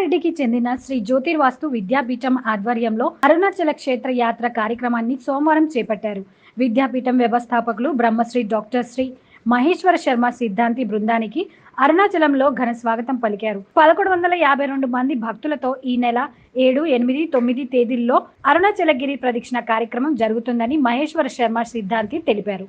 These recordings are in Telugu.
రంగారెడ్డికి చెందిన శ్రీ జ్యోతిర్వాస్తు విద్యాపీఠం ఆధ్వర్యంలో అరుణాచల క్షేత్ర యాత్ర కార్యక్రమాన్ని సోమవారం చేపట్టారు. విద్యాపీఠం వ్యవస్థాపకులు బ్రహ్మశ్రీ డాక్టర్ శ్రీ మహేశ్వర శర్మ సిద్ధాంతి బృందానికి అరుణాచలంలో ఘన స్వాగతం పలికారు. పదకొండు వందల యాభై రెండు మంది భక్తులతో ఈ నెల ఏడు ఎనిమిది తొమ్మిది తేదీల్లో అరుణాచలగిరి ప్రదక్షిణ కార్యక్రమం జరుగుతుందని మహేశ్వర శర్మ సిద్ధాంతి తెలిపారు.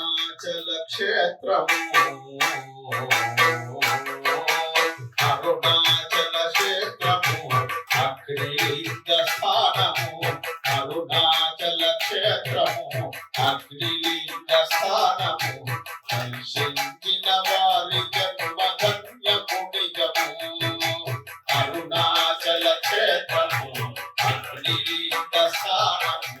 క్షేత్రము అరుణాచల క్షేత్రము అగ్నియుద్ధ స్థానము అరుణాచల క్షేత్రము అగ్నియుద్ధ స్థానము దర్శించిన వారి జన్మ ధన్యమునిగము అరుణాచల క్షేత్రము అగ్నియుద్ధ స్థానము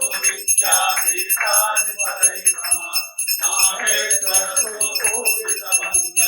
Thank you.